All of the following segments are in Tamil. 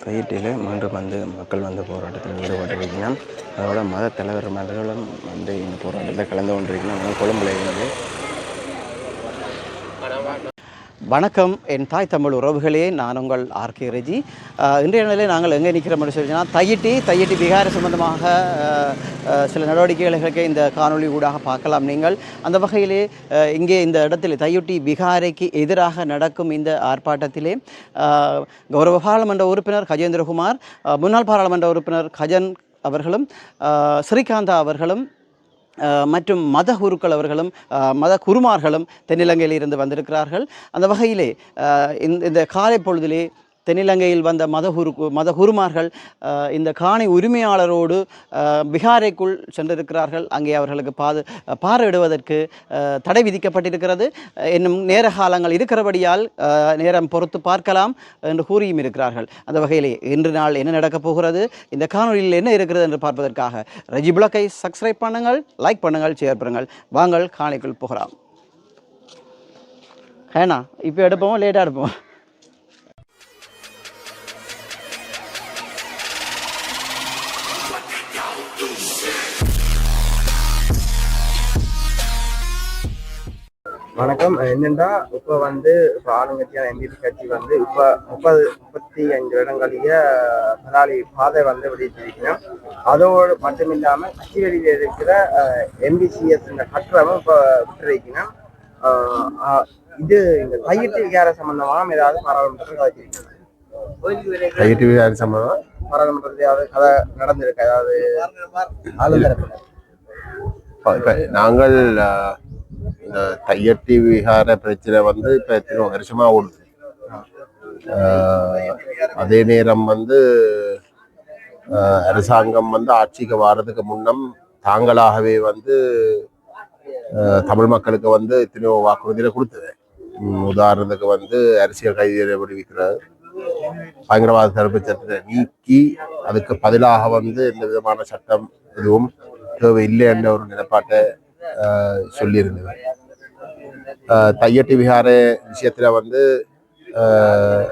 தையிட்டியில் மீண்டும் வந்து மக்கள் வந்து போராட்டத்தில் ஈடுபட்டிருக்கணும் அதோட மத தலைவர் மதங்களும் வந்து இந்த போராட்டத்தில் கலந்து கொண்டிருக்கணும் கொழும்புல இருந்து வணக்கம். என் தாய் தமிழ் உறவுகளே நான் உங்கள் ஆர்கே ரஜி. இன்றைய நிலையில் நாங்கள் எங்கே நிற்கிறோம் என்று சொன்னால் தையிட்டி தையிட்டி பீகார் சம்பந்தமாக சில நடவடிக்கைகளுக்கு இந்த காணொளி ஊடாக பார்க்கலாம் நீங்கள். அந்த வகையிலே இங்கே இந்த இடத்தில் தையொட்டி பீகாரைக்கு எதிராக நடக்கும் இந்த ஆர்ப்பாட்டத்திலே கௌரவ பாராளுமன்ற உறுப்பினர் கஜேந்திரகுமார் முன்னாள் பாராளுமன்ற உறுப்பினர் கஜன் அவர்களும் ஸ்ரீகாந்தா அவர்களும் மற்றும் மத குருக்கள் அவர்களும் மத குருமார்களும் தென்னிலங்கையில் இருந்து வந்திருக்கிறார்கள். அந்த வகையிலே இந்த இந்த காலை பொழுதிலே தென்னிலங்கையில் வந்த மத குரு மத குருமார்கள் இந்த காணி உரிமையாளரோடு பிகாரைக்குள் சென்றிருக்கிறார்கள். அங்கே அவர்களுக்கு பாது பார்வையிடுவதற்கு தடை விதிக்கப்பட்டிருக்கிறது. இன்னும் நேர காலங்கள் இருக்கிறபடியால் நேரம் பொறுத்து பார்க்கலாம் என்று கூறியும் இருக்கிறார்கள். அந்த வகையிலே இன்று நாள் என்ன நடக்கப் போகிறது? இந்த காணொலியில் என்ன இருக்கிறது என்று பார்ப்பதற்காக ரஜி பிளாக்கை சப்ஸ்கிரைப் பண்ணுங்கள் லைக் பண்ணுங்கள் ஷேர் பண்ணுங்கள். வாங்கள் காணிக்குள் போகலாம். ஏண்ணா இப்போ எடுப்போம்? லேட்டாக எடுப்போம்? வணக்கம். என்னென்னா இப்போ வந்து இப்போ ஆளுங்கட்சியான எம்பிபி கட்சி வந்து இப்போ முப்பது முப்பத்தி அஞ்சு இடங்களிய பலாலி பாதை வந்து வெளியிட்டிருக்கணும் அதோடு மட்டும் இல்லாமல் கட்சி வெளியில் இருக்கிற எம்பிசிஎஸ் இந்த கட்டுறவும் இப்போ விட்டுருக்கணும் இது இந்த கையெட்டு விகார சம்பந்தமாக ஏதாவது பாராளுமன்றத்தில் வச்சிருக்கணும் கைட்டு விகாரி சம்பந்தம்? பாராளுமன்றத்தில் ஏதாவது கதை நடந்திருக்கு? அதாவது ஆளுநர் இப்ப- நாங்கள் இந்த தையட்டி விகார பிரச்சனை வந்து இப்ப எத்தனை வருஷமா ஓடுது. அதே நேரம் வந்து அரசாங்கம் வந்து ஆட்சிக்கு வர்றதுக்கு முன்னம் தாங்களாகவே வந்து தமிழ் மக்களுக்கு வந்து எத்தனையோ வாக்குறுதியில கொடுத்தது. உதாரணத்துக்கு வந்து அரசியல் கைதிகளை விடுவிக்கிறது பயங்கரவாத தடுப்பு சட்டத்தை நீக்கி அதுக்கு பதிலாக வந்து எந்த விதமான சட்டம் எதுவும் தேவையில்லை என்ற ஒரு நிலைப்பாட்டை ஆஹ், சொல்லியிருந்தது ஆஹ், தையட்டி விகார விஷயத்துல வந்து ஆஹ்,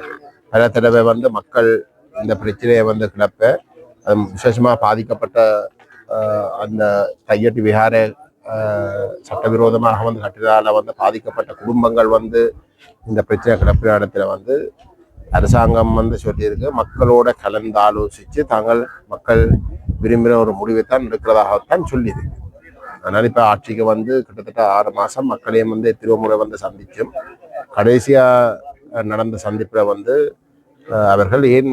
பல தடவை வந்து மக்கள் இந்த பிரச்சனையை வந்து கிளப்ப விசேஷமாக விசேஷமா பாதிக்கப்பட்ட அந்த தையட்டி விகார ஆஹ், சட்டவிரோதமாக வந்து கட்டினால வந்து பாதிக்கப்பட்ட குடும்பங்கள் வந்து இந்த பிரச்சனை கிளப்பின இடத்துல வந்து அரசாங்கம் வந்து சொல்லியிருக்கு மக்களோட கலந்து ஆலோசித்து தாங்கள் மக்கள் விரும்புகிற ஒரு முடிவைத்தான் எடுக்கிறதாகத்தான் சொல்லியிருக்கு. அதனால இப்ப ஆட்சிக்கு வந்து கிட்டத்தட்ட ஆறு மாசம் மக்களையும் வந்து திருவமுறை வந்து சந்திச்சும் கடைசியா நடந்த சந்திப்புல வந்து அஹ், அவர்கள் ஏன்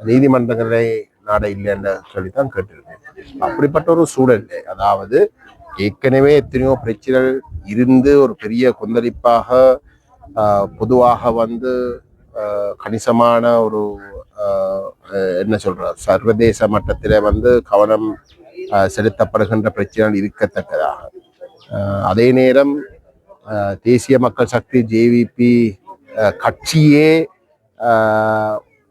நீதிமன்றங்களை நாட இல்லைன்னு சொல்லித்தான் கேட்டிருக்கேன் அப்படிப்பட்ட ஒரு சூழல் அதாவது ஏற்கனவே எத்தனையோ பிரச்சனைகள் இருந்து ஒரு பெரிய கொந்தளிப்பாக ஆஹ், பொதுவாக வந்து ஆஹ், கணிசமான ஒரு ஆஹ், என்ன சொல்ற சர்வதேச மட்டத்திலே வந்து கவனம் செலுத்தப்படுகின்ற பிரச்சனைகள் இருக்கத்தக்கதாக. அதே நேரம் தேசிய மக்கள் சக்தி ஜேவிபி கட்சியே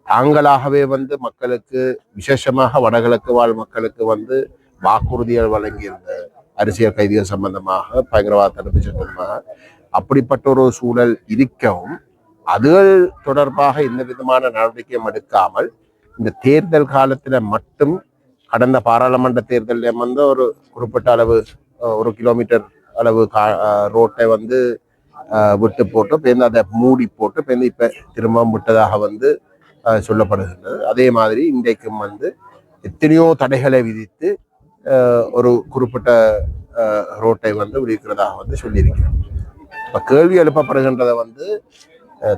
தாங்களாகவே வந்து மக்களுக்கு விசேஷமாக வடகிழக்கு வாழ் மக்களுக்கு வந்து வாக்குறுதிகள் வழங்கியிருந்த அரசியல் கைதிகள் சம்பந்தமாக பயங்கரவாத தடுப்பு சம்பந்தமாக அப்படிப்பட்ட ஒரு சூழல் இருக்கவும் அதுகள் தொடர்பாக எந்த விதமான நடவடிக்கையும் எடுக்காமல் இந்த தேர்தல் காலத்தில் மட்டும் கடந்த பாராளுமன்ற தேர்தலில் வந்து ஒரு குறிப்பிட்ட அளவு ஒரு கிலோமீட்டர் அளவு கா ரோட்டை வந்து விட்டு போட்டு பேருந்து அதை மூடி போட்டு பேருந்து இப்ப திரும்பவும் விட்டதாக வந்து சொல்லப்படுகின்றது. அதே மாதிரி இன்றைக்கும் வந்து எத்தனையோ தடைகளை விதித்து ஒரு குறிப்பிட்ட ரோட்டை வந்து விதிக்கிறதாக வந்து சொல்லியிருக்கிறோம் இப்போ கேள்வி எழுப்பப்படுகின்றதை வந்து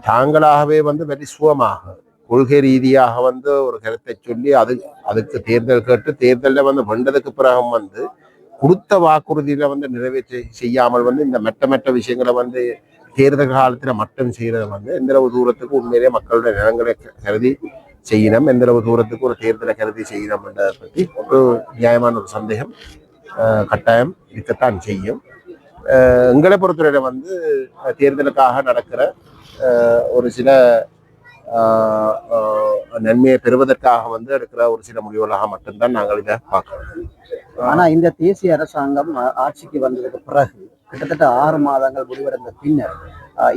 தாங்களாகவே வந்து வெரி சுவமாக கொள்கை ரீதியாக வந்து ஒரு கருத்தை சொல்லி அது அதுக்கு தேர்தல் கேட்டு தேர்தலில் வந்து வென்றதுக்கு பிறகு வந்து கொடுத்த வாக்குறுதியில வந்து நிறைவேற்றி செய்யாமல் வந்து இந்த மெட்ட மெட்ட விஷயங்களை வந்து தேர்தல் காலத்தில் மட்டும் செய்யறது வந்து எந்தளவு தூரத்துக்கு உண்மையிலேயே மக்களுடைய நிலங்களை கருதி செய்யணும் எந்தளவு தூரத்துக்கு ஒரு தேர்தலை கருதி செய்யணும் என்றதை பற்றி ஒரு நியாயமான ஒரு சந்தேகம் கட்டாயம் இருக்கத்தான் செய்யும். எங்களை பொறுத்தவரையில வந்து தேர்தலுக்காக நடக்கிற அஹ், ஒரு சில நன்மையை பெறுவதற்காக வந்து எடுக்கிற ஒரு சில முடிவுகளாக மட்டும்தான் நாங்கள் இதை பார்க்கிறோம். ஆனா இந்த தேசிய அரசாங்கம் ஆட்சிக்கு வந்ததுக்கு பிறகு கிட்டத்தட்ட ஆறு மாதங்கள் முடிவடைந்த பின்னர்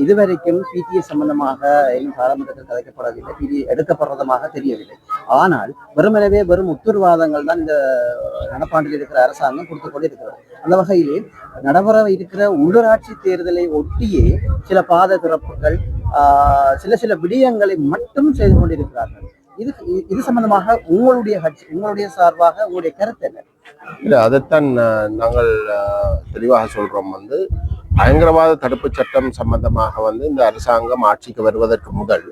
இதுவரைக்கும் பிடிஏ சம்பந்தமாக இன்னும் பாராளுமன்றத்தில் கதைக்கப்படவில்லை. பிடி எடுக்கப்படுறதுமாக தெரியவில்லை. ஆனால் வெறுமனவே வெறும் உத்தரவாதங்கள் தான் இந்த நடப்பாண்டில் இருக்கிற அரசாங்கம் கொடுத்து கொண்டு இருக்கிறது அந்த வகையிலே நடைபெற இருக்கிற உள்ளூராட்சி தேர்தலை ஒட்டியே சில பாத திறப்புகள் ஆஹ் சில சில விடயங்களை மட்டும் செய்து கொண்டிருக்கிறார்கள். இது இது சம்பந்தமாக உங்களுடைய கட்சி உங்களுடைய சார்பாக உங்களுடைய கருத்து என்ன? இல்லை அதைத்தான் நாங்கள் தெளிவாக சொல்றோம் வந்து பயங்கரவாத தடுப்பு சட்டம் சம்பந்தமாக வந்து இந்த அரசாங்கம் ஆட்சிக்கு வருவதற்கு முதல்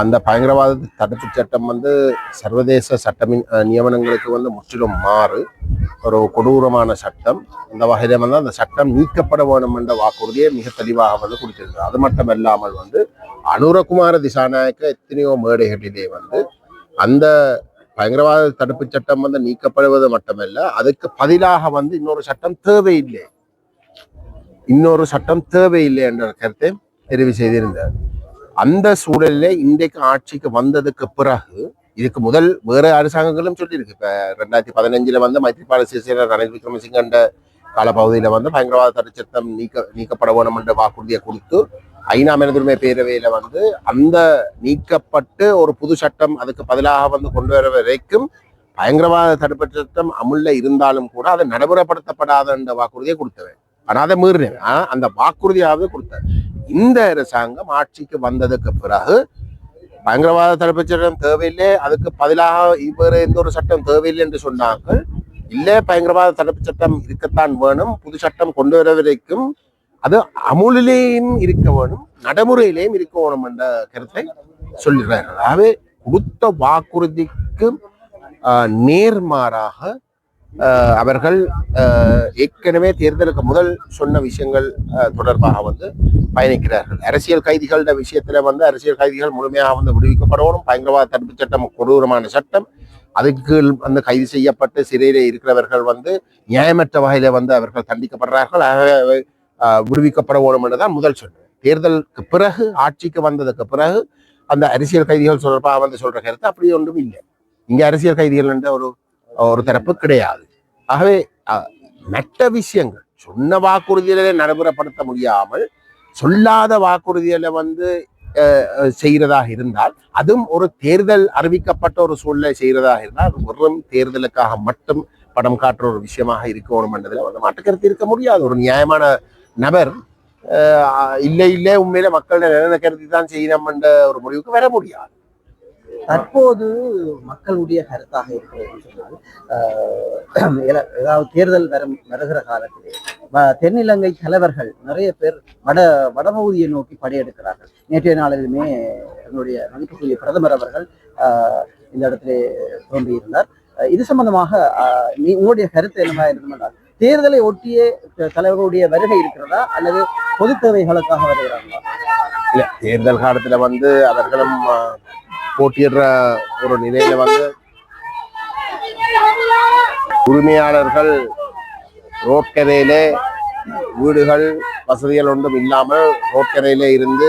அந்த பயங்கரவாத தடுப்பு சட்டம் வந்து சர்வதேச சட்டமின் நியமனங்களுக்கு வந்து முற்றிலும் மாறு. ஒரு கொடூரமான சட்டம். அந்த வகையில வந்து அந்த சட்டம் நீக்கப்பட வேணும் என்ற வாக்குறுதியை மிக தெளிவாக வந்து கொடுத்திருக்கிறார். அது மட்டும் இல்லாமல் வந்து அனுரகுமார திசாநாயக்க எத்தனையோ மேடைகளிலே வந்து அந்த பயங்கரவாத தடுப்பு சட்டம் வந்து நீக்கப்படுவது மட்டுமல்ல அதுக்கு பதிலாக வந்து இன்னொரு சட்டம் தேவையில்லை. இன்னொரு சட்டம் தேவையில்லை என்ற கருத்தை தெரிவு செய்திருந்தார். அந்த சூழலில் இன்றைக்கு ஆட்சிக்கு வந்ததுக்கு பிறகு இதுக்கு முதல் வேற அரசாங்கங்களும் சொல்லியிருக்கு. இப்போ ரெண்டாயிரத்தி பதினஞ்சில் வந்து மைத்ரிபால சிறிசேன ரணில் விக்ரமசிங்கண்ட காலப்பகுதியில் வந்து பயங்கரவாத தடை சட்டம் நீக்க நீக்கப்பட வேணும் என்ற வாக்குறுதியை கொடுத்து ஐநா மனிதுரிமை பேரவையில் வந்து அந்த நீக்கப்பட்டு ஒரு புது சட்டம் அதுக்கு பதிலாக வந்து கொண்டு வர வரைக்கும் பயங்கரவாத தடுப்பு சட்டம் அமுல்ல இருந்தாலும் கூட அதை நடைமுறைப்படுத்தப்படாத என்ற வாக்குறுதியை கொடுத்தவன். ஆனால் அதை மீறினேன். ஆனா அந்த வாக்குறுதியாவது கொடுத்தார். இந்த அரசாங்கம் ஆட்சிக்கு வந்ததுக்கு பிறகு பயங்கரவாத தடுப்பு சட்டம் தேவையில்லை. அதுக்கு பதிலாக வேறு எந்த ஒரு சட்டம் தேவையில்லை என்று சொன்னார்கள். இல்லை பயங்கரவாத தடுப்பு சட்டம் இருக்கத்தான் வேணும். புது சட்டம் கொண்டு வர வரைக்கும் அது அமுலிலேயும் இருக்க வேணும். நடைமுறையிலேயும் இருக்க வேணும் என்ற கருத்தை சொல்லிடுறார்கள் அதாவது கொடுத்த வாக்குறுதிக்கு நேர்மாறாக அவர்கள் ஏற்கனவே தேர்தலுக்கு முதல் சொன்ன விஷயங்கள் தொடர்பாக வந்து பயணிக்கிறார்கள். அரசியல் கைதிகள விஷயத்துல வந்து அரசியல் கைதிகள் முழுமையாக வந்து விடுவிக்கப்படணும். பயங்கரவாத தடுப்பு சட்டம் கொடூரமான சட்டம். அதுக்கு வந்து கைது செய்யப்பட்டு சிறையில் இருக்கிறவர்கள் வந்து நியாயமற்ற வகையில வந்து அவர்கள் தண்டிக்கப்படுறார்கள். ஆகவே ஆஹ், விடுவிக்கப்பட என்றுதான் முதல் சொன்னேன். தேர்தலுக்கு பிறகு ஆட்சிக்கு வந்ததுக்கு பிறகு அந்த அரசியல் கைதிகள் தொடர்பாக வந்து சொல்ற கருத்து அப்படி ஒன்றும் இல்லை. இங்க அரசியல் கைதிகள் என்ற ஒரு ஒரு தரப்பு கிடையாது. ஆகவே மெட்ட மற்ற விஷயங்கள் சொன்ன வாக்குறுதிகளை நடைமுறைப்படுத்த முடியாமல் சொல்லாத வாக்குறுதிகளை வந்து செய்கிறதாக இருந்தால் அதுவும் ஒரு தேர்தல் அறிவிக்கப்பட்ட ஒரு சூழ்நிலை செய்கிறதாக இருந்தால் வெறும் தேர்தலுக்காக மட்டும் படம் காட்டுற ஒரு விஷயமாக இருக்கணும் என்றதில் வந்து மாற்றுக்கருத்து இருக்க முடியாது. ஒரு நியாயமான நபர் இல்லை இல்லை உண்மையில மக்களோட நிலன கருதி தான் செய்யணும் என்ற ஒரு முடிவுக்கு வர முடியாது. தற்போது மக்களுடைய கருத்தாக இருக்கிறது சொன்னால் ஏதாவது தேர்தல் வரும் வருகிற காலத்திலே தென்னிலங்கை தலைவர்கள் நிறைய பேர் வட வடபகுதியை நோக்கி படையெடுக்கிறார்கள். நேற்றைய நாளிலுமே என்னுடைய மதிப்புக்குரிய பிரதமர் அவர்கள் ஆஹ், இந்த இடத்திலே தோன்றியிருந்தார். இது சம்பந்தமாக நீ உங்களுடைய கருத்து என்னவா இருந்தது தேர்தலை ஒட்டியே தலைவர்களுடைய வருகை இருக்கிறதா அல்லது பொது தேவைகளுக்காக வருகிறார்களா? இல்ல தேர்தல் காலத்துல வந்து அவர்களும் போட்டியிடுற ஒரு நிலையில வந்து உரிமையாளர்கள் ரோட்கரையிலே வீடுகள் வசதிகள் ஒன்றும் இல்லாமல் ரோட்கரையிலே இருந்து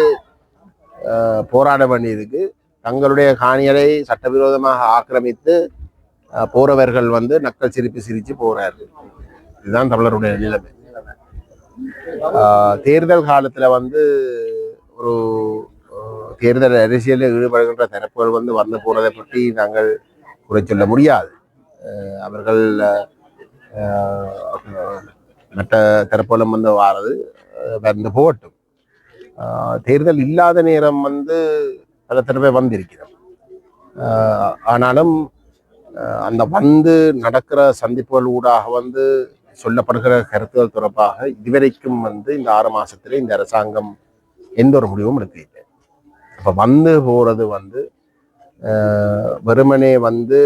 போராட வேண்டியிருக்கு. தங்களுடைய காணிகளை சட்டவிரோதமாக ஆக்கிரமித்து போறவர்கள் வந்து நக்கல் சிரிப்பு சிரித்து போறாரு. இதுதான் தமிழருடைய நிலைமை. தேர்தல் காலத்தில் வந்து ஒரு தேர்தல் அரசியலில் ஈடுபடுகின்ற தரப்புகள் வந்து வந்து போனதை பற்றி நாங்கள் குறை சொல்ல முடியாது. அவர்கள் மற்ற தரப்புகளும் வந்து வாரது வந்து போகட்டும். தேர்தல் இல்லாத நேரம் வந்து பல தடவை வந்திருக்கிறோம் ஆனாலும் அந்த வந்து நடக்கிற சந்திப்புகள் ஊடாக வந்து சொல்லப்படுகிற கருத்துகள் தொடர்பாக இதுவரைக்கும் வந்து இந்த ஆறு மாசத்துல இந்த அரசாங்கம் எந்த ஒரு முடிவும் எடுக்கவில்லை. இப்போ வந்து போகிறது வந்து வெறுமனே வந்து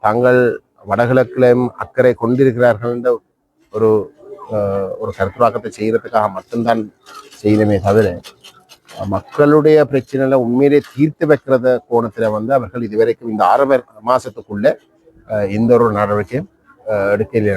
தாங்கள் வடகிழக்கிலும் அக்கறை கொண்டிருக்கிறார்கள் என்ற ஒரு ஒரு கருத்துவாக்கத்தை செய்கிறதுக்காக மட்டும்தான் செய்யணுமே தவிர மக்களுடைய பிரச்சனைகளை உண்மையிலே தீர்த்து வைக்கிறத கோணத்தில் வந்து அவர்கள் இதுவரைக்கும் இந்த ஆறு மாதத்துக்குள்ளே எந்த ஒரு நடவடிக்கையும் ஆஹ் எடுக்கவில்லை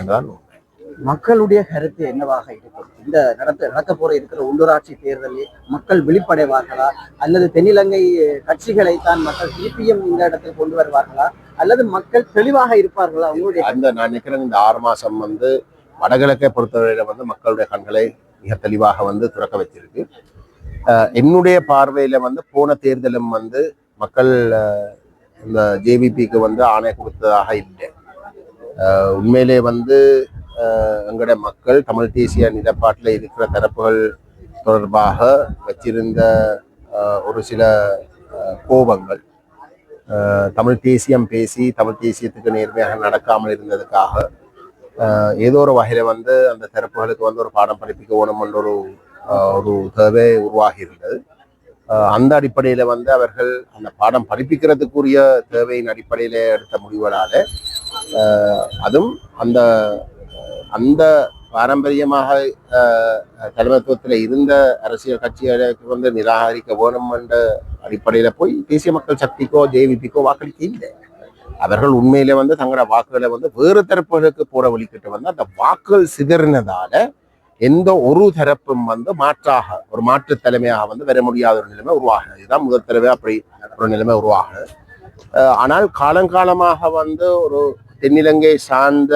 மக்களுடைய கருத்து என்னவாக இருக்கும்? இந்த நடத்த நடக்க போற இருக்கிற உள்ளூராட்சி தேர்தலில் மக்கள் விழிப்படைவார்களா? அல்லது தென்னிலங்கை கட்சிகளை தான் மக்கள் சிபிஎம் இந்த இடத்தில் கொண்டு வருவார்களா? அல்லது மக்கள் தெளிவாக இருப்பார்களா? அவங்களுடைய அந்த நான் நினைக்கிறேன் இந்த ஆறு மாசம் வந்து வடகிழக்கை பொறுத்தவரையில வந்து மக்களுடைய கண்களை மிக தெளிவாக வந்து துறக்க வச்சிருக்கு என்னுடைய பார்வையில வந்து போன தேர்தலும் வந்து மக்கள் இந்த ஜேவிபிக்கு வந்து ஆணை கொடுத்ததாக இல்லை. உண்மையிலே வந்து அஹ், மக்கள் தமிழ் தேசிய நிலப்பாட்டில் இருக்கிற தரப்புகள் தொடர்பாக வச்சிருந்த ஒரு சில கோபங்கள். தமிழ் தேசியம் பேசி தமிழ் தேசியத்துக்கு நேர்மையாக நடக்காமல் இருந்ததுக்காக ஏதோ ஒரு வகையில் வந்து அந்த தரப்புகளுக்கு வந்து ஒரு பாடம் படிப்பிக்க வேணும் ஒரு ஒரு தேவை உருவாகி இருந்தது அந்த அடிப்படையில் வந்து அவர்கள் அந்த பாடம் படிப்பிக்கிறதுக்குரிய தேவையின் அடிப்படையில் எடுத்த முடிவுகளால் அதுவும் அந்த அந்த பாரம்பரியமாக தலைமைத்துவத்தில் இருந்த அரசியல் கட்சிகளுக்கு வந்து நிராகரிக்க வேணும் என்ற அடிப்படையில போய் தேசிய மக்கள் சக்திக்கோ ஜேவிபிக்கோ வாக்களிக்க இல்லை. அவர்கள் உண்மையில வந்து தங்களோட வாக்குகளை வந்து வேறு தரப்புகளுக்கு போட வழிக்கிட்டு வந்து அந்த வாக்குகள் சிதறினதால எந்த ஒரு தரப்பும் வந்து மாற்றாக ஒரு மாற்று தலைமையாக வந்து வர முடியாத ஒரு நிலைமை உருவாகுது இதுதான் முதல் தலைமை அப்படி ஒரு நிலைமை உருவாகுது ஆனால் காலங்காலமாக வந்து ஒரு தென்னிலங்கை சார்ந்த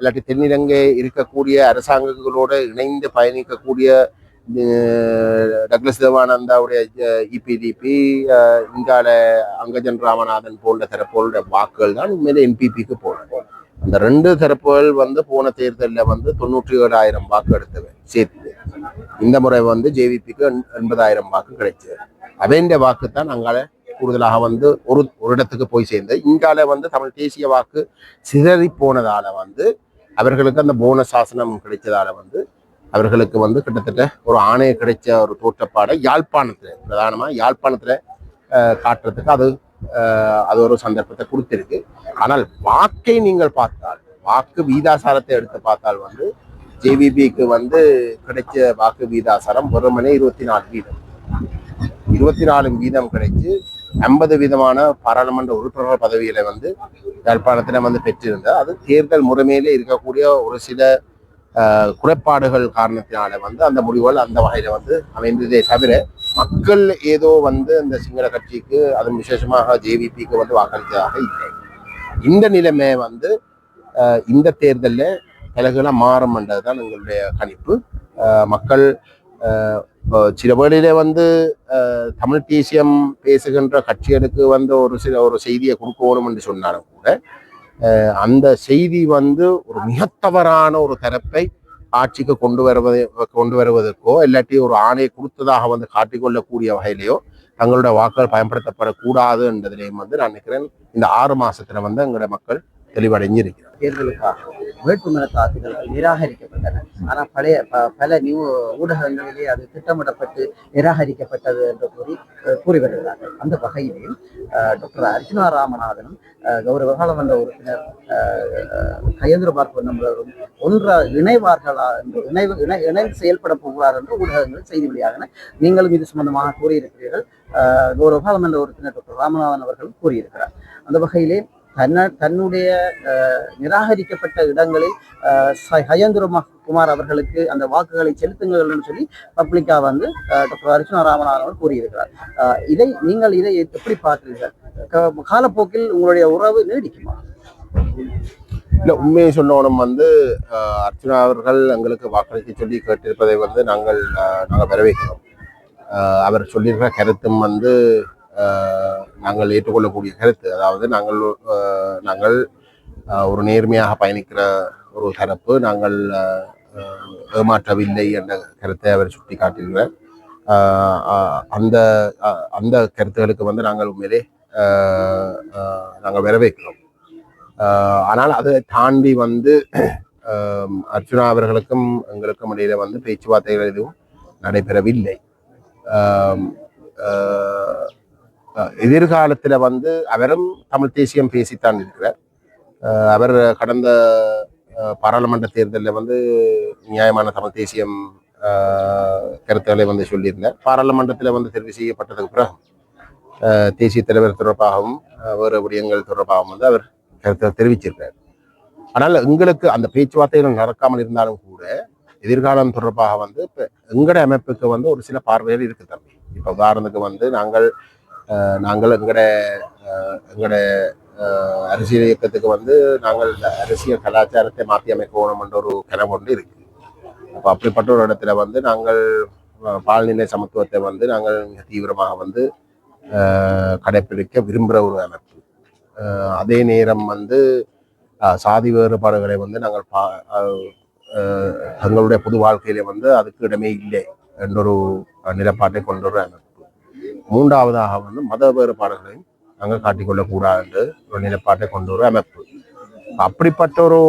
இல்லாட்டி தென்னிலங்கை இருக்கக்கூடிய அரசாங்கங்களோடு இணைந்து பயணிக்கக்கூடிய டக்ளஸ் தேவானந்தாவுடைய இபிடிபி இங்கால அங்கஜன் ராமநாதன் போன்ற தரப்புகளுடைய வாக்குகள் தான் உண்மையில என்பிபிக்கு போனது அந்த ரெண்டு தரப்புகள் வந்து போன தேர்தலில் வந்து தொண்ணூற்றி ஏழாயிரம் வாக்கு எடுத்தவை சேர்த்து இந்த முறை வந்து ஜேவிபிக்கு எண்பதாயிரம் வாக்கு கிடைச்சது. அவன்ற வாக்கு தான் அங்கால கூடுதலாக வந்து ஒரு ஒரு இடத்துக்கு போய் சேர்ந்தது. இங்கால வந்து தமிழ் தேசிய வாக்கு சிதறி போனதால வந்து அவர்களுக்கு அந்த போன சாசனம் கிடைச்சதால வந்து அவர்களுக்கு வந்து கிட்டத்தட்ட ஒரு ஆணையை கிடைச்ச ஒரு தோற்றப்பாடை யாழ்ப்பாணத்தில் பிரதானமாக யாழ்ப்பாணத்துல காட்டுறதுக்கு அது அது ஒரு சந்தர்ப்பத்தை கொடுத்துருக்கு. ஆனால் வாக்கை நீங்கள் பார்த்தால் வாக்கு வீதாசாரத்தை எடுத்து பார்த்தால் வந்து ஜேவிபிக்கு வந்து கிடைச்ச வாக்கு வீதாசாரம் வெறுமனே இருபத்தி நாலு வீதம். இருபத்தி நாலு வீதம் கிடைச்சு ஐம்பது விதமான பாராளுமன்ற உறுப்பினர்கள் பதவிகளை வந்து யாழ்ப்பாணத்தில் வந்து பெற்றிருந்தார் அது தேர்தல் முறைமையிலே இருக்கக்கூடிய ஒரு சில ஆஹ், குறைபாடுகள் காரணத்தினால வந்து அந்த முடிவுகள் அந்த வகையில் வந்து அமைந்ததே தவிர மக்கள் ஏதோ வந்து அந்த சிங்கள கட்சிக்கு அதன் விசேஷமாக ஜேவிபிக்கு வந்து வாக்களித்ததாக இல்லை. இந்த நிலைமை வந்து ஆஹ், இந்த தேர்தலில் தலைகளாக மாறும் என்றதுதான் எங்களுடைய கணிப்பு. மக்கள் இப்போ சில வந்து தமிழ் தேசியம் பேசுகின்ற கட்சிகளுக்கு வந்து ஒரு சில ஒரு செய்தியை கொடுக்கணும் என்று சொன்னாலும் கூட அந்த செய்தி வந்து ஒரு மிகத்தவறான ஒரு தரப்பை ஆட்சிக்கு கொண்டு வருவதை கொண்டு வருவதற்கோ இல்லாட்டி ஒரு ஆணையை கொடுத்ததாக வந்து காட்டிக்கொள்ளக்கூடிய வகையிலேயோ தங்களோட வாக்குகள் பயன்படுத்தப்படக்கூடாது என்றதிலையும் வந்து நான் நினைக்கிறேன் இந்த ஆறு மாசத்துல வந்து எங்களோட மக்கள் தெளிவடைஞ்சிருக்கிறார் தேர்தலுக்காக வேட்புமனு தாக்குதல்கள் நிராகரிக்கப்பட்டன. ஆனால் பழைய பல நியூ ஊடகங்களிலே அது திட்டமிடப்பட்டு நிராகரிக்கப்பட்டது என்று கூறி கூறி வருகிறார்கள் அந்த வகையிலே டாக்டர் அர்ஜுனா ராமநாதனும் அஹ், கௌரவ பாராளுமன்ற உறுப்பினர் அஹ், கயேந்திர பார்ப்பன் ஒன்றா இணைவார்களா என்று இணைவு இணை இணைந்து செயல்பட போகிறார் என்று ஊடகங்கள் செய்தி வெளியாகின நீங்களும் இது சம்பந்தமாக கூறியிருக்கிறீர்கள். அஹ், கௌரவ பாராளுமன்ற உறுப்பினர் டாக்டர் ராமநாதன் அவர்களும் கூறியிருக்கிறார். அந்த வகையிலே தன்ன தன்னுடைய நிராகரிக்கப்பட்ட இடங்களில் அஹ், ச- குமார் அவர்களுக்கு அந்த வாக்குகளை செலுத்துங்கள்னு சொல்லி பப்ளிக்கா வந்து டாக்டர் அர்ச்சுனா ராமநாதன் அவர் கூறியிருக்கிறார் இதை நீங்கள் இதை எப்படி பார்க்கிறீர்கள்? க- காலப்போக்கில் உங்களுடைய உறவு நீடிக்குமா? இல்லை உண்மையை சொன்னோனும் வந்து அர்ச்சனா அவர்கள் எங்களுக்கு வாக்களிக்க சொல்லி கேட்டிருப்பதை வந்து நாங்கள் நாங்கள் வரவேற்கிறோம். அவர் சொல்லியிருக்கிற கருத்தும் வந்து நாங்கள் ஏற்றுக்கொள்ளக்கூடிய கருத்து. அதாவது நாங்கள் நாங்கள் ஒரு நேர்மையாக பயணிக்கிற ஒரு தரப்பு நாங்கள் ஏமாற்றவில்லை என்ற கருத்தை அவர் சுட்டி காட்டுகிறார் அந்த அந்த கருத்துகளுக்கு வந்து நாங்கள் உண்மையிலே நாங்கள் வரவேற்கிறோம். ஆனால் அதை தாண்டி வந்து அர்ஜுனா அர்ச்சுனா அவர்களுக்கும் எங்களுக்கும் இடையில வந்து பேச்சுவார்த்தைகள் எதுவும் நடைபெறவில்லை. எதிர்காலத்தில் வந்து அவரும் தமிழ் தேசியம் பேசித்தான் இருக்கிறார். அவர் கடந்த பாராளுமன்ற தேர்தலில் வந்து நியாயமான தமிழ் தேசியம் ஆஹ், கருத்துக்களை வந்து சொல்லியிருந்தார். பாராளுமன்றத்தில் வந்து தெரிவு செய்யப்பட்டதுக்கு பிறகு ஆஹ், தேசிய தலைவர் தொடர்பாகவும் ஆஹ், வேறு விடயங்கள் தொடர்பாகவும் வந்து அவர் கருத்தை தெரிவிச்சிருக்கார் ஆனால் எங்களுக்கு அந்த பேச்சுவார்த்தைகள் நடக்காமல் இருந்தாலும் கூட எதிர்காலம் தொடர்பாக வந்து இப்போ எங்கட அமைப்புக்கு வந்து ஒரு சில பார்வைகள் இருக்குது தம்பி. இப்போ உதாரணத்துக்கு வந்து நாங்கள் நாங்கள் எங்களோட எங்களோட அரசியல் இயக்கத்துக்கு வந்து நாங்கள் இந்த அரசியல் கலாச்சாரத்தை மாற்றி அமைக்க வேணும் என்ற ஒரு கனவு ஒன்று இருக்கு. அப்போ அப்படிப்பட்ட ஒரு இடத்துல வந்து நாங்கள் பால்நிலை சமத்துவத்தை வந்து நாங்கள் மிக தீவிரமாக வந்து கடைபிடிக்க கடைப்பிடிக்க விரும்புகிற ஒரு அமைப்பு. அதே நேரம் வந்து சாதி வேறுபாடுகளை வந்து நாங்கள் பா தங்களுடைய பொது வாழ்க்கையில வந்து அதுக்கு இடமே இல்லை என்றொரு நிலப்பாட்டை கொண்டு வர அமைப்பு. மூன்றாவதாக வந்து மத வேறுபாடுகளையும் நாங்கள் காட்டிக்கொள்ளக்கூடாது என்று ஒரு நிலைப்பாட்டை கொண்டு ஒரு அமைப்பு. அப்படிப்பட்ட ஒரு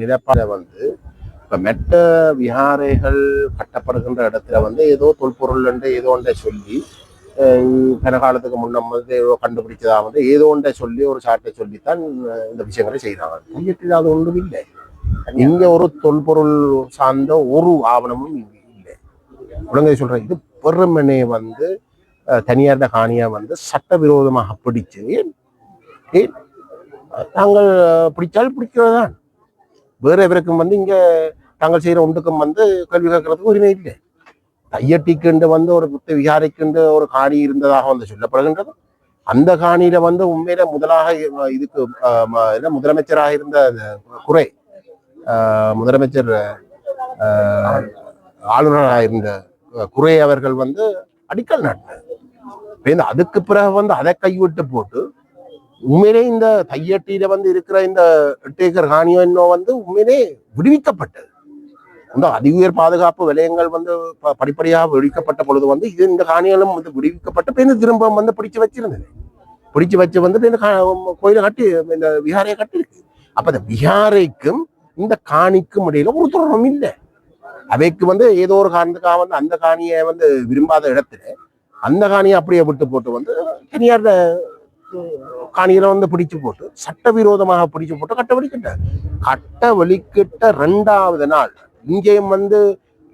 நிலைப்பாடை வந்து இப்போ மெட்ட விஹாரைகள் கட்டப்படுகின்ற இடத்துல வந்து ஏதோ தொல்பொருள் என்று ஏதோ ஒன்றை சொல்லி பிற காலத்துக்கு முன்னம் வந்து ஏதோ கண்டுபிடிச்சதாக வந்து ஏதோ ஒன்றை சொல்லி ஒரு சாட்டை சொல்லித்தான் இந்த விஷயங்களை செய்கிறாங்க கையெட்டில் அது ஒன்றும் இல்லை. இங்க ஒரு தொல்பொருள் சார்ந்த ஒரு ஆவணமும் இங்க இல்லை. குழந்தை சொல்றேன் இது பெருமனே வந்து தனியார் தனியார்ட காணியா வந்து சட்டவிரோதமாக பிடிச்சு ஏன் ஏன் நாங்கள் பிடிச்சால் பிடிக்கிறதுதான். வேற எவருக்கும் வந்து இங்க தாங்கள் செய்யற ஒன்றுக்கும் வந்து கல்வி கேட்கறதுக்கு உரிமை இல்லை. தையட்டிக்குண்டு வந்து ஒரு புத்த விகாரைக்குண்டு ஒரு காணி இருந்ததாக வந்து சொல்லப்படுகின்றது. அந்த காணியில வந்து உண்மையில முதலாக இதுக்கு என்ன முதலமைச்சராக இருந்த அந்த குறை ஆஹ், முதலமைச்சர் ஆஹ், ஆளுநராக இருந்த குறை அவர்கள் வந்து அடிக்கல் நாட்டினார். இந்த அதுக்கு பிறகு வந்து அதை கைவிட்டு போட்டு உண்மையிலே இந்த தையட்டியில வந்து இருக்கிற இந்த எட்டு ஏக்கர் காணியோ இன்னும் வந்து உண்மையிலே விடுவிக்கப்பட்டது. இந்த அதி உயர் பாதுகாப்பு விலையங்கள் வந்து ப- படிப்படியாக விடுவிக்கப்பட்ட பொழுது வந்து இது இந்த காணிகளும் வந்து விடுவிக்கப்பட்ட பிறகு திரும்ப வந்து பிடிச்சு வச்சிருந்தது. பிடிச்சு வச்சு வந்து இந்த கோயிலை கட்டி இந்த விஹாரையை கட்டிருக்கு அப்ப இந்த விஹாரைக்கும் இந்த காணிக்கும் இடையில ஒரு தொடர்பும் இல்லை. அவைக்கு வந்து ஏதோ ஒரு காரணத்துக்காக வந்து அந்த காணியை வந்து விரும்பாத இடத்துல அந்த காணியை அப்படியே விட்டு போட்டு வந்து தனியார் காணியில வந்து பிடிச்சு போட்டு சட்டவிரோதமாக பிடிச்சு போட்டு கட்ட வலிக்கிட்டார் கட்ட வலிக்கிட்ட ரெண்டாவது நாள் இங்கேயும் வந்து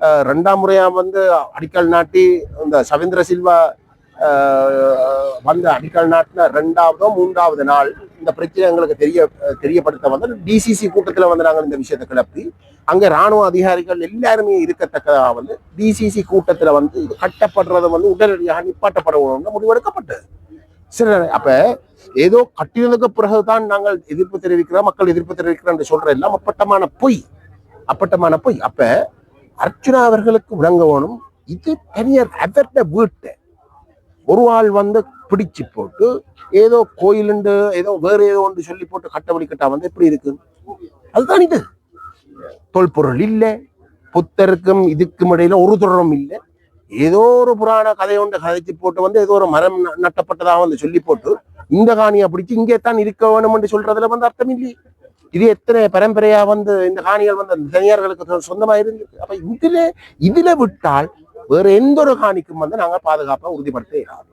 அஹ், ரெண்டாம் முறையா வந்து அடிக்கல் நாட்டி இந்த சவேந்திர சில்வா வந்து அடிக்கல் நாட்டின ரெண்டாவதோ மூன்றாவது நாள் இந்த பிரச்சனை எங்களுக்கு தெரிய தெரியப்படுத்த வந்து டிசிசி கூட்டத்தில் வந்து நாங்கள் இந்த விஷயத்தை கிளப்பி. அங்க ராணுவ அதிகாரிகள் எல்லாருமே இருக்கத்தக்கதாக வந்து டிசிசி கூட்டத்தில் வந்து இது கட்டப்படுறது வந்து உடனடியாக நிப்பாட்டப்படணும்னு முடிவெடுக்கப்பட்டது. சரி அப்ப ஏதோ கட்டினதுக்கு பிறகுதான் நாங்கள் எதிர்ப்பு தெரிவிக்கிறோம் மக்கள் எதிர்ப்பு தெரிவிக்கிறோம் என்று சொல்ற எல்லாம் அப்பட்டமான பொய். அப்பட்டமான பொய். அப்ப அர்ச்சுனா அவர்களுக்கு விளங்கணும். இது தனியார் அவர்ட வீட்டை. ஒரு ஆள் வந்து பிடிச்சு போட்டு ஏதோ கோயிலுண்டு ஏதோ வேற ஏதோ ஒன்று சொல்லி போட்டு கட்டவழி கட்டா வந்து எப்படி இருக்கு? அதுதான் இது. தொல்பொருள் இல்லை புத்தருக்கும் இதுக்கும் இடையில ஒரு தொடரும் இல்லை. ஏதோ ஒரு புராண கதை ஒன்று கதைச்சு போட்டு வந்து ஏதோ ஒரு மரம் நட்டப்பட்டதாக வந்து சொல்லி போட்டு இந்த காணியை பிடிச்சி இங்கே தான் இருக்க வேணும் என்று சொல்றதுல வந்து அர்த்தம் இல்லையே. இது எத்தனை பரம்பரையா வந்து இந்த காணிகள் வந்து தனியார்களுக்கு சொந்தமா இருந்து அப்ப இதுல இதுல விட்டால் வேற எந்த ஒரு காணிக்கும் வந்து நாங்க பாதுகாப்பை உறுதிப்படுத்த இயலாது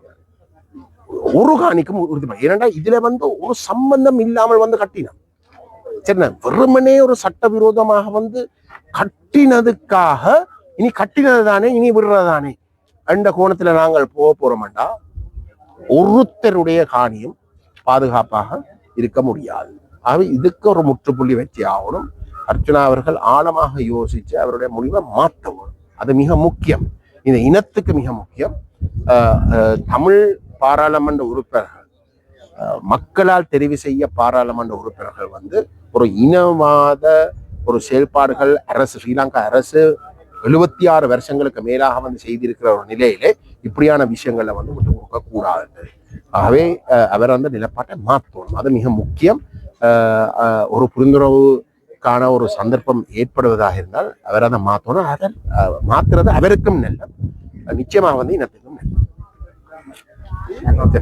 ஒரு காணிக்கும் உறுதிப்படுத்த ஏனென்றா இதுல வந்து ஒரு சம்பந்தம் இல்லாமல் வந்து கட்டினோம். சரிண்ணா வெறுமனே ஒரு சட்டவிரோதமாக வந்து கட்டினதுக்காக இனி கட்டினது தானே இனி விடுறது தானே என்ற கோணத்துல நாங்கள் போக போறோம்டா ஒருத்தருடைய காணியும் பாதுகாப்பாக இருக்க முடியாது. ஆகவே இதுக்கு ஒரு முற்றுப்புள்ளி வச்சு ஆகணும். அர்ச்சனா அவர்கள் ஆழமாக யோசிச்சு அவருடைய முடிவை மாற்றணும். அது மிக முக்கியம். இந்த இனத்துக்கு மிக முக்கியம். தமிழ் பாராளுமன்ற உறுப்பினர்கள் மக்களால் தெரிவு செய்ய பாராளுமன்ற உறுப்பினர்கள் வந்து ஒரு இனவாத ஒரு செயல்பாடுகள் அரசு ஸ்ரீலங்கா அரசு எழுபத்தி ஆறு வருஷங்களுக்கு மேலாக வந்து செய்திருக்கிற ஒரு நிலையிலே இப்படியான விஷயங்களை வந்து விட்டு கொடுக்க கூடாது. ஆகவே அவர் வந்து நிலப்பாட்டை மாற்றணும். அது மிக முக்கியம். ஒரு புரிந்துணர்வு புரிந்துணர்வுக்கான ஒரு சந்தர்ப்பம் ஏற்படுவதாக இருந்தால் அவர் அதை மாற்றணும் அதை மாத்துறது அவருக்கும் நல்ல. நிச்சயமாக வந்து இனத்துக்கும் நல்லது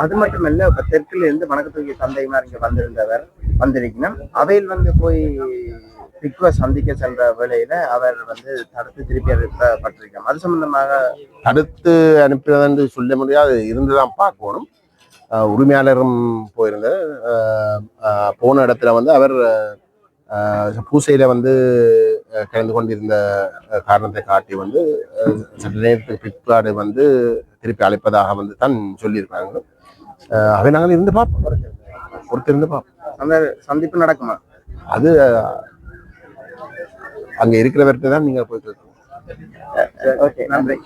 அது மட்டுமல்ல இப்ப தெற்குல இருந்து வணக்கத்துக்கு தந்தைமார் இங்க வந்திருந்தவர் வந்திருக்கணும். அவையில் வந்து போய் பிக்வ சந்திக்க சென்ற வேளையில அவர் வந்து தடுத்து திருப்பி அனுப்பப்பட்டிருக்கோம் அது சம்பந்தமாக தடுத்து அனுப்பினது என்று சொல்ல முடியாது. இருந்துதான் பார்க்கணும். உரிமையாளரும் அஹ் போன இடத்துல வந்து அவர் பூசையில வந்து கலந்து கொண்டிருந்த காரணத்தை காட்டி வந்து சற்று நேரத்துக்கு பிற்பாடு வந்து திருப்பி அழைப்பதாக வந்து தான் சொல்லியிருக்காங்க அவை நாங்கள் இருந்து பார்ப்போம். ஒருத்தர் இருந்து பார்ப்போம். அந்த சந்திப்பு நடக்குமா? அது அங்க இருக்கிறவர்கிட்ட தான் நீங்க போய் கேட்கணும். ஓகே நன்றி.